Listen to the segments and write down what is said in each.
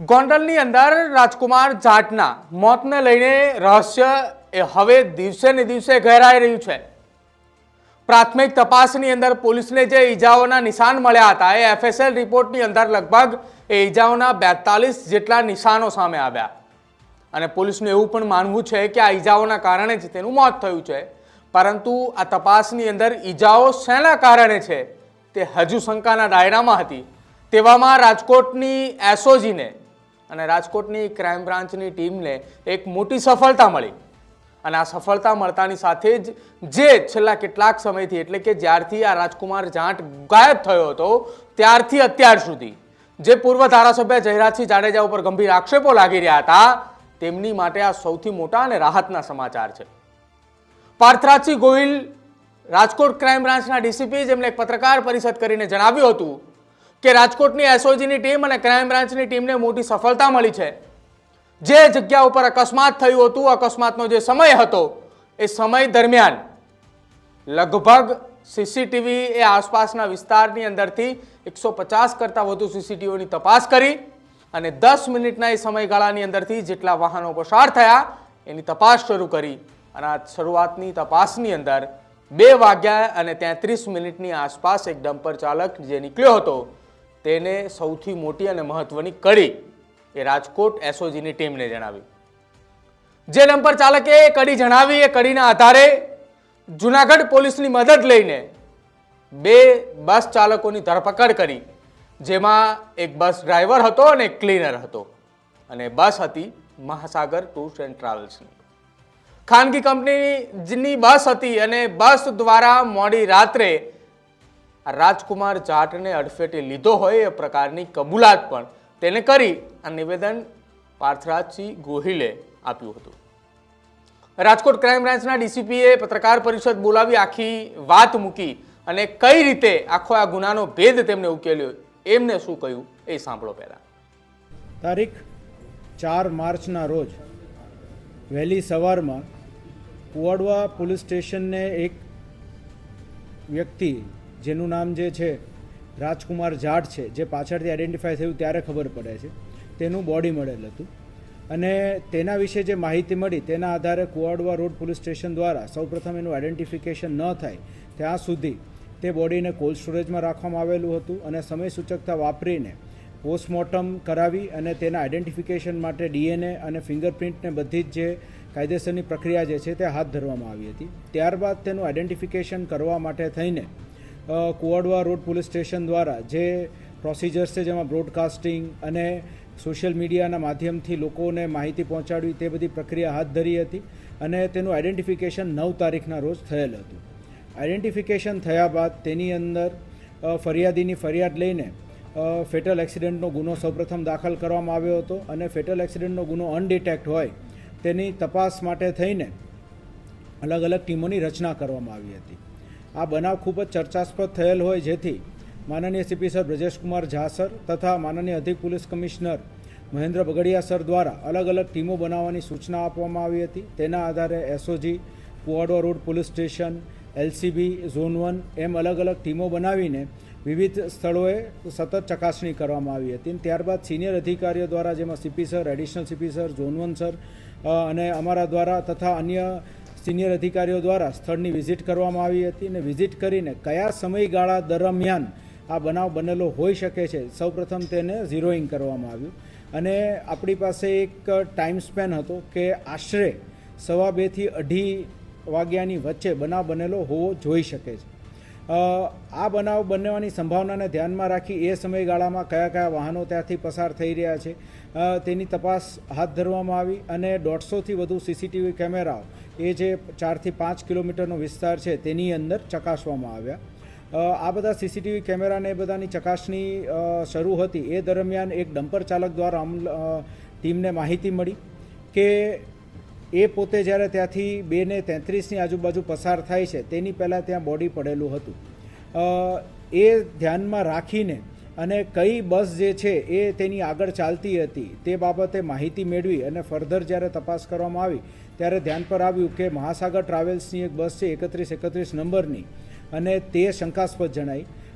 ગોંડલની અંદર રાજકુમાર જાટના મોતને લઈને રહસ્ય એ હવે દિવસે ને દિવસે ઘેરાઈ રહ્યું છે. પ્રાથમિક તપાસની અંદર પોલીસને જે ઈજાઓના નિશાન મળ્યા હતા, એ એફએસએલ રિપોર્ટની અંદર લગભગ એ ઈજાઓના બેતાલીસ જેટલા નિશાનો સામે આવ્યા. અને પોલીસનું એવું પણ માનવું છે કે આ ઈજાઓના કારણે જ તેનું મોત થયું છે. પરંતુ આ તપાસની અંદર ઈજાઓ શેના કારણે છે, તે હજુ શંકાના દાયરામાં હતી. તેવામાં રાજકોટની એસઓજીને અને રાજકોટની ક્રાઇમ બ્રાન્ચની ટીમને એક મોટી સફળતા મળી. અને આ સફળતા મળતાની સાથે જ જે છેલ્લા કેટલાક સમયથી, એટલે કે જ્યારથી આ રાજકુમાર જાટ ગાયબ થયો હતો, ત્યારથી અત્યાર સુધી, જે પૂર્વ ધારાસભ્ય જયરાજસિંહ જાડેજા ઉપર ગંભીર આક્ષેપો લાગી રહ્યા હતા, તેમની માટે આ સૌથી મોટા અને રાહતના સમાચાર છે. પાર્થરાજસિંહ ગોહિલ રાજકોટ ક્રાઇમ બ્રાન્ચના ડીસીપી, જેમણે એક પત્રકાર પરિષદ કરીને જણાવ્યું હતું કે રાજકોટની એસઓજીની ટીમ અને ક્રાઇમ બ્રાન્ચની ટીમને મોટી સફળતા મળી છે. જે જગ્યા ઉપર અકસ્માત થયું હતું, અકસ્માતનો જે સમય હતો, એ સમય દરમિયાન લગભગ સીસીટીવી એ આસપાસના વિસ્તારની અંદરથી એકસો પચાસ કરતાં વધુ સીસીટીવીની તપાસ કરી અને દસ મિનિટના એ સમયગાળાની અંદરથી જેટલા વાહનો પસાર થયા, એની તપાસ શરૂ કરી. અને આ શરૂઆતની તપાસની અંદર બે વાગ્યા અને તેત્રીસ મિનિટની આસપાસ એક ડમ્પર ચાલક જે નીકળ્યો હતો તેને સૌથી મોટી અને મહત્વની કડી એ રાજકોટ એસઓજીની ટીમને જણાવી. જે નંબર ચાલકે એ કડી જણાવી, એ કડીના આધારે જુનાગઢ પોલીસની મદદ લઈને બે બસ ચાલકોની ધરપકડ કરી, જેમાં એક બસ ડ્રાઈવર હતો અને એક ક્લીનર હતો. અને બસ હતી મહાસાગર ટૂર્સ એન્ડ ટ્રાવેલ્સની ખાનગી કંપનીની બસ હતી અને બસ દ્વારા મોડી રાત્રે આ રાજકુમાર જાટને અડફેટે લીધો હોય એ પ્રકારની કબૂલાત પણ તેને કરી આ નિવેદન પાર્થરાજસિંહ ગોહિલે આપ્યું હતું. રાજકોટ ક્રાઇમ બ્રાન્ચના ડીસીપીએ પત્રકાર પરિષદ બોલાવી આખી વાત મૂકી અને કઈ રીતે આખો આ ગુનાનો ભેદ તેમને ઉકેલ્યો એમને શું કહ્યું એ સાંભળો પહેલા. તારીખ ચાર માર્ચના રોજ વહેલી સવારમાં કુવાડવા પોલીસ સ્ટેશનને એક વ્યક્તિ જેનું નામ જે છે, રાજકુમાર જાટ છે, જે પાછળથી આઈડેન્ટિફાય થયું ત્યારે ખબર પડે છે. તેનું બોડી મળેલ હતું. અને તેના વિશે જે માહિતી મળી, તેના આધારે કુવાડવા રોડ પોલીસ સ્ટેશન દ્વારા સૌપ્રથમ એનું આઈડેન્ટિફિકેશન ન થાય, ત્યાં સુધી તે બોડીને કોલ્ડ સ્ટોરેજમાં રાખવામાં આવેલું હતું અને સમય સૂચકતા વાપરીને પોસ્ટમોર્ટમ કરાવી અને તેના આઈડેન્ટિફિકેશન માટે ડીએનએ અને ફિંગરપ્રિન્ટને બધી જ જે કાયદેસરની પ્રક્રિયા જે છે તે હાથ ધરવામાં આવી હતી. ત્યારબાદ તેનું આઈડેન્ટિફિકેશન કરવા માટે થઈને કુવાડવા રોડ પોલીસ સ્ટેશન દ્વારા જે પ્રોસિજર્સ છે, જેમાં બ્રોડકાસ્ટિંગ અને સોશિયલ મીડિયાના માધ્યમથી લોકોને માહિતી પહોંચાડવી તે બધી પ્રક્રિયા હાથ ધરી હતી અને તેનું આઈડેન્ટિફિકેશન નવ તારીખના રોજ થયેલ હતું. આઈડેન્ટિફિકેશન થયા બાદ તેની અંદર ફરિયાદીની ફરિયાદ લઈને ફેટલ એક્સિડન્ટનો ગુનો સૌપ્રથમ દાખલ કરવામાં આવ્યો હતો અને ફેટલ એક્સિડન્ટનો ગુનો અનડિટેક્ટ હોય તેની તપાસ માટે થઈને અલગ અલગ ટીમોની રચના કરવામાં આવી હતી. આ બનાવ ખૂબ જ ચર્ચાસ્પદ થયેલ હોય જેથી માનનીય CP sir Brajeshkumar Jha sir તથા માનનીય અધિક police commissioner Mahendra Bagadiya sir દ્વારા અલગ અલગ ટીમો બનાવવાની સૂચના આપવામાં આવી હતી. તેના આધારે SOG Kuvadva road police station, LCB, zone one એમ અલગ અલગ ટીમો બનાવીને વિવિધ સ્થળોએ સતત ચકાસણી કરવામાં આવી હતી. ત્યારબાદ સિનિયર અધિકારીઓ દ્વારા જેમાં CP sir, additional CP sir, zone one sir અને અમારા દ્વારા તથા અન્ય સિનિયર અધિકારીઓ દ્વારા સ્થળની વિઝિટ કરવામાં આવી હતી અને વિઝિટ કરીને કયા સમયગાળા દરમિયાન આ બનાવ બનેલો હોઈ શકે છે? સૌપ્રથમ તેને ઝીરોઈંગ કરવામાં આવ્યું. અને આપણી પાસે એક ટાઈમ સ્પેન હતો કે આશરે સવા બેથી અઢી વાગ્યાની વચ્ચે બનાવ બનેલો હોવો જોઈ શકે છે. આ બનાવ બનવાની સંભાવનાને ધ્યાનમાં રાખી એ સમયગાળામાં કયા કયા વાહનો ત્યાંથી પસાર થઈ રહ્યા છે તેની તપાસ હાથ ધરવામાં આવી અને દોઢસોથી વધુ સીસીટીવી કેમેરાઓ, એ જે ચારથી પાંચ કિલોમીટરનો વિસ્તાર છે તેની અંદર ચકાસવામાં આવ્યા. આ બધા સીસીટીવી કેમેરાને એ બધાની ચકાસણી શરૂ હતી. એ દરમિયાન એક ડમ્પર ચાલક દ્વારા ટીમને માહિતી મળી કે એ પોતે જ્યારે ત્યાંથી બે ને તેત્રીસની આજુબાજુ પસાર થાય છે, તેની પહેલાં ત્યાં બોડી પડેલું હતું. એ ધ્યાનમાં રાખીને અને કઈ બસ જે છે એ તેની આગળ ચાલતી હતી, તે બાબતે માહિતી મેળવી અને ફર્ધર જ્યારે તપાસ કરવામાં આવી, ત્યારે ધ્યાન પર આવ્યું કે મહાસાગર ટ્રાવેલ્સની એક બસ છે એકત્રીસ એકત્રીસ નંબરની અને તે શંકાસ્પદ જણાઈ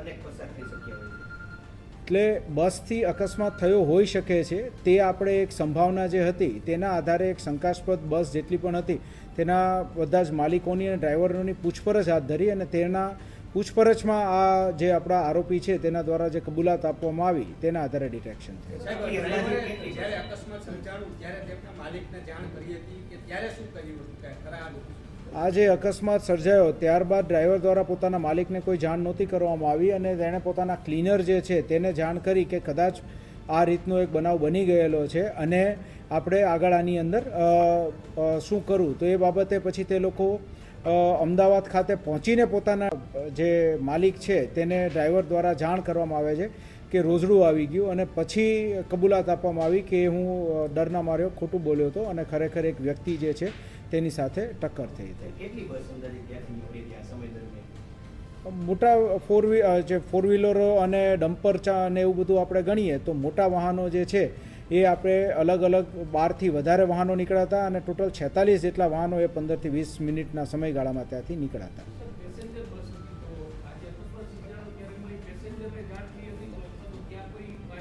અનેક પસાર થઈ શક્યા હોય એટલે બસથી અકસ્માત થયો હોઈ શકે છે તે આપણે એક સંભાવના જે હતી તેના આધારે એક શંકાસ્પદ બસ જેટલી પણ હતી તેના બધા જ માલિકોની અને ડ્રાઈવરોની પૂછપરછ હાથ ધરી અને તેના પૂછપરછમાં આ જે આપણા આરોપી છે તેના દ્વારા જે કબૂલાત આપવામાં આવી તેના આધારે ડિટેક્શન થયું. આ જે અકસ્માત સર્જાયો. ત્યારબાદ ડ્રાઈવર દ્વારા પોતાના માલિકને કોઈ જાણ નહોતી કરવામાં આવી અને તેણે પોતાના ક્લીનર જે છે તેને જાણ કરી કે કદાચ આ રીતનો એક બનાવ બની ગયેલો છે અને આપણે આગળ આની અંદર શું કરવું? તો એ બાબતે પછી તે લોકો અમદાવાદ ખાતે પહોંચીને પોતાના જે માલિક છે તેને ડ્રાઈવર દ્વારા જાણ કરવામાં આવે છે કે રોજડું આવી ગયું અને પછી કબૂલાત આપવામાં આવી કે હું ડરના માર્યો, ખોટું બોલ્યો હતો અને ખરેખર એક વ્યક્તિ જે છે તેની સાથે ટક્કર થઈ હતી. મોટા ફોર વ્હી જે ફોર વ્હીલરો અને ડમ્પર ચા અને એવું બધું આપણે ગણીએ તો મોટા વાહનો જે છે એ આપણે અલગ અલગ બારથી વધારે વાહનો નીકળ્યા હતા અને ટોટલ છેતાલીસ જેટલા વાહનો એ પંદરથી વીસ મિનિટના સમયગાળામાં ત્યાંથી નીકળ્યા હતા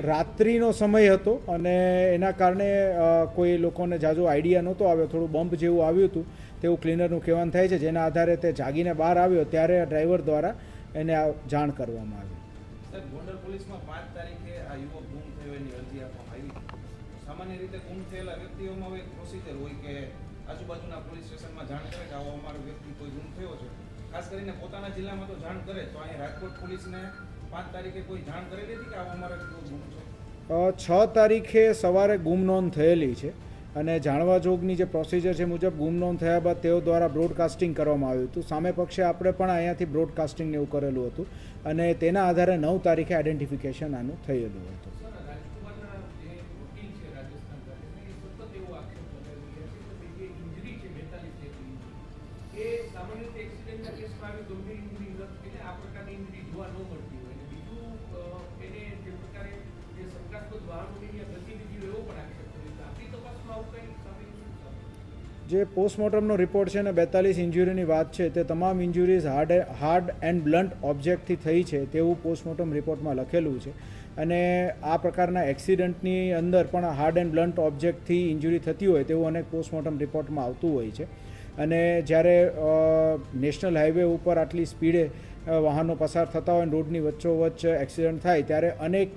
રાત્રિનો સમય હતો અને એના કારણે કોઈ લોકોને જાજો આઈડિયા નહોતો આવ્યો. થોડું બમ્પ જેવું આવ્યું હતું, તેવું ક્લીનરનું કહેવાનું થાય છે. જેના આધારે તે જાગીને બહાર આવ્યો, ત્યારે ડ્રાઈવર દ્વારા એને જાણ કરવામાં આવી. પોતાના જિલ્લામાં તો જાણ કરે, તો અહીં રાજકોટ પોલીસને પાંચ તારીખે કોઈ જાણ કરેલી હતી કે આવો અમારો ગુમ છે? છ તારીખે સવારે ગુમ નોંધ થયેલી છે અને જાણવા જોગની જે પ્રોસિજર છે મુજબ ગુમ નોંધ થયા બાદ તેઓ દ્વારા બ્રોડકાસ્ટિંગ કરવામાં આવ્યું હતું. સામે પક્ષે આપણે પણ અહીંયાથી બ્રોડકાસ્ટિંગ એવું કરેલું હતું અને તેના આધારે નવ તારીખે આઈડેન્ટિફિકેશન આનું થયેલું હતું. સામાન્ય રીતે એક્સિડન્ટના કેસમાં આવી ગંભીર ઇન્જરી એટલે આ પ્રકારની ઇન્જરી જોવા ન મળતી. જે પોસ્ટમોર્ટમનો રિપોર્ટ છે ને બેતાલીસ ઇન્જ્યુરીની વાત છે તે તમામ injuries hard hard and blunt ઓબ્જેક્ટથી થઈ છે તેવું પોસ્ટમોર્ટમ રિપોર્ટમાં લખેલું છે. અને આ પ્રકારના એક્સિડન્ટની અંદર પણ હાર્ડ એન્ડ બ્લન્ટ ઓબ્જેક્ટથી ઇન્જુરી થતી હોય તેવું અનેક પોસ્ટમોર્ટમ રિપોર્ટમાં આવતું હોય છે. અને જ્યારે નેશનલ હાઈવે ઉપર આટલી સ્પીડે વાહનો પસાર થતા હોય રોડની વચ્ચોવચ્ચ એક્સિડન્ટ થાય ત્યારે અનેક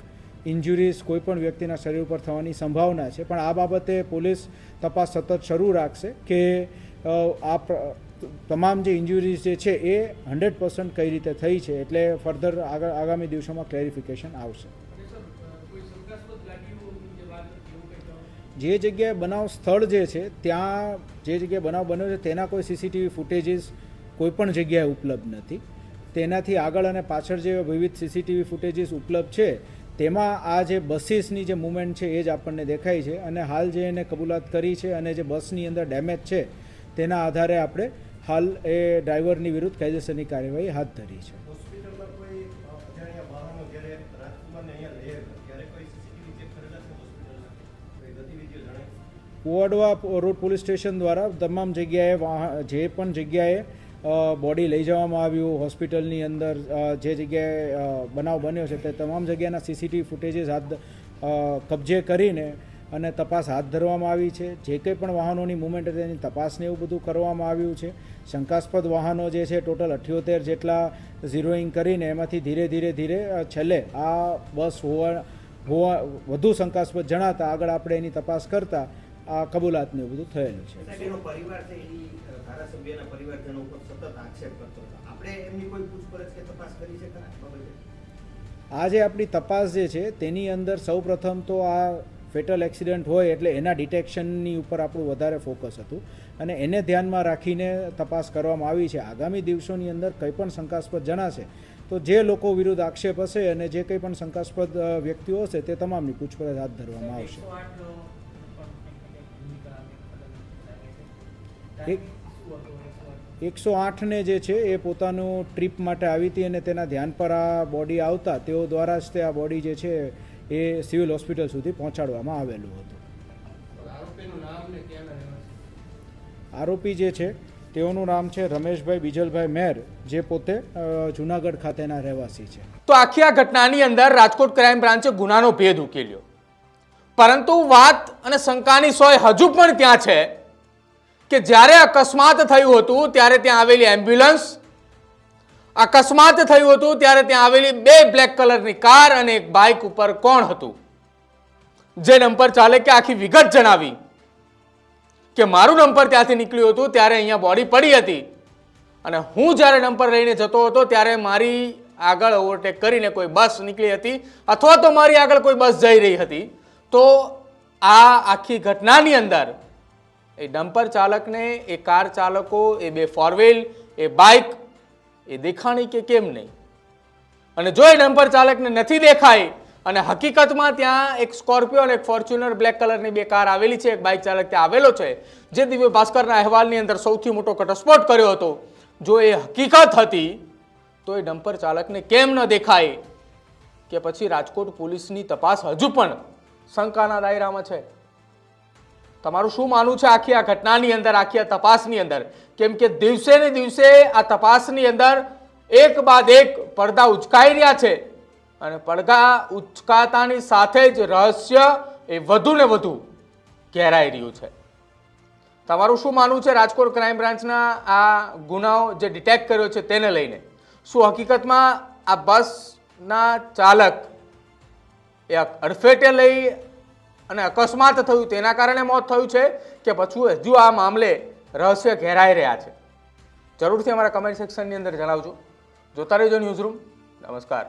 ઇન્જુરીઝ કોઈપણ વ્યક્તિના શરીર ઉપર થવાની સંભાવના છે. પણ આ બાબતે પોલીસ તપાસ સતત શરૂ રાખશે કે આ તમામ જે ઇન્જુરીઝ જે છે એ હંડ્રેડ પર્સન્ટ કઈ રીતે થઈ છે એટલે ફર્ધર આગળ, આગામી દિવસોમાં ક્લેરિફિકેશન આવશે. જે જગ્યાએ બનાવ સ્થળ જે છે, ત્યાં જે જગ્યાએ બનાવ બન્યો છે, તેના કોઈ સીસીટીવી ફૂટેજીસ કોઈ પણ જગ્યાએ ઉપલબ્ધ નથી. તેનાથી આગળ અને પાછળ જે વિવિધ સીસીટીવી ફૂટેજીસ ઉપલબ્ધ છે. તેમાં આ જે બસીસની જે મુવમેન્ટ છે એ જ આપણને દેખાય છે અને હાલ જે એને કબૂલાત કરી છે અને જે બસની અંદર ડેમેજ છે તેના આધારે આપણે હાલ એ ડ્રાઈવરની વિરુદ્ધ કાયદેસરની કાર્યવાહી હાથ ધરી છે. કુવાડવા રોડ પોલીસ સ્ટેશન દ્વારા તમામ જગ્યાએ જે પણ જગ્યાએ બોડી લઈ જવામાં આવ્યું, હોસ્પિટલની અંદર જે જગ્યાએ બનાવ બન્યો છે તે તમામ જગ્યાના સીસીટીવી ફૂટેજીસ હાથ કબજે કરીને અને તપાસ હાથ ધરવામાં આવી છે. જે કંઈ પણ વાહનોની મુવમેન્ટ હતી તેની તપાસને એવું બધું કરવામાં આવ્યું છે. શંકાસ્પદ વાહનો જે છે ટોટલ અઠ્યોતેર જેટલા ઝીરોઈંગ કરીને એમાંથી ધીરે ધીરે ધીરે છેલ્લે આ બસ હોવા હોવા વધુ શંકાસ્પદ જણાતા આગળ આપણે એની તપાસ કરતા આ કબૂલાતને એવું બધું થયેલું છે. સાહેબ એનો પરિવાર છે એ અ, ધારાસભ્યના પરિવારજનો ઉપર સતત આક્ષેપ કરતો હતો. આપણે એમની કોઈ પૂછપરછ કે તપાસ કરી છે ખરા આ જે આપણી તપાસ જે છે તેની અંદર સૌપ્રથમ તો આ ફેટલ એક્સિડન્ટ હોય એટલે એના ડિટેક્શનની ઉપર આપણું વધારે ફોકસ હતું. અને એને ધ્યાનમાં રાખીને તપાસ કરવામાં આવી છે. આગામી દિવસોની અંદર કંઈ પણ શંકાસ્પદ જણાશે તો જે લોકો વિરુદ્ધ આક્ષેપ હશે અને જે કંઈ પણ શંકાસ્પદ વ્યક્તિઓ હશે તે તમામની પૂછપરછ હાથ ધરવામાં આવશે. એક- એકસો આઠને જે છે એ પોતાનું ટ્રીપ માટે આવી હતી અને તેના ધ્યાન પર આ બોડી આવતા તેઓ દ્વારા જ તે આ બોડી જે છે એ સિવિલ હોસ્પિટલ સુધી પહોંચાડવામાં આવેલું હતું. આરોપી જે છે તેઓનું નામ છે રમેશભાઈ બીજલભાઈ મેર જે પોતે જુનાગઢ ખાતેના રહેવાસી છે. તો આખી આ ઘટનાની અંદર રાજકોટ ક્રાઇમ બ્રાન્ચે ગુનાનો ભેદ ઉકેલ્યો. પરંતુ વાત અને શંકાની સોય હજુ પણ ત્યાં છે કે જ્યારે અકસ્માત થયું હતું, ત્યારે ત્યાં આવેલી એમ્બ્યુલન્સ અકસ્માત થયું હતું, ત્યારે ત્યાં આવેલી બે બ્લેક કલરની કાર અને એક બાઇક ઉપર કોણ હતું? જે નંબર ચાલકે આખી વિગત જણાવી. કે મારું નંબર ત્યાંથી નીકળ્યું હતું, ત્યારે અહીંયા બોડી પડી હતી. અને હું જ્યારે નંબર લઈને જતો હતો, ત્યારે મારી આગળ ઓવરટેક કરીને કોઈ બસ નીકળી હતી, અથવા તો મારી આગળ કોઈ બસ જઈ રહી હતી. તો આ આખી ઘટનાની અંદર એ ડમ્પર ચાલકને, એ કાર ચાલકો, એ બે ફોરવેલ એ બાઇક, એ દેખાણી કે કેમ નહીં? અને જો એ ડમ્પર ચાલકને નથી દેખાય, અને હકીકતમાં ત્યાં એક સ્કોર્પિયો અને એક ફોર્ચ્યુનર બ્લેક કલરની બે કાર આવેલી છે, એક બાઇક ચાલક ત્યાં આવેલો છે, જે દિવ્ય ભાસ્કરના અહેવાલની અંદર સૌથી મોટો ઘટસ્ફોટ કર્યો હતો. જો એ હકીકત હતી, તો એ ડમ્પર ચાલકને કેમ ન દેખાય? કે પછી રાજકોટ પોલીસની તપાસ હજુ પણ શંકાના દાયરામાં છે. તમારું શું માનવું છે આખી આ ઘટનાની અંદર, આખી આ તપાસની અંદર? કેમ કે દિવસે ને દિવસે આ તપાસની અંદર એક બાદ એક પડદા ઉચકાઈ રહ્યા છે અને પડદા ઉચકાતાની સાથે જ રહસ્ય એ વધુ ને વધુ ઘેરાઈ રહ્યું છે. તમારું શું માનવું છે રાજકોટ ક્રાઇમ બ્રાન્ચના આ ગુનાઓ જે ડિટેક્ટ કર્યો છે તેને લઈને? શું હકીકતમાં આ બસના ચાલક એ અડફેટે લઈ અને અકસ્માત થયું, તેના કારણે મોત થયું છે કે પછી હજુ આ મામલે રહસ્ય ઘેરાઈ રહ્યા છે. જરૂરથી અમારા કમેન્ટ સેક્શનની અંદર જણાવજો. જોતા રહેજો ન્યૂઝ રૂમ નમસ્કાર.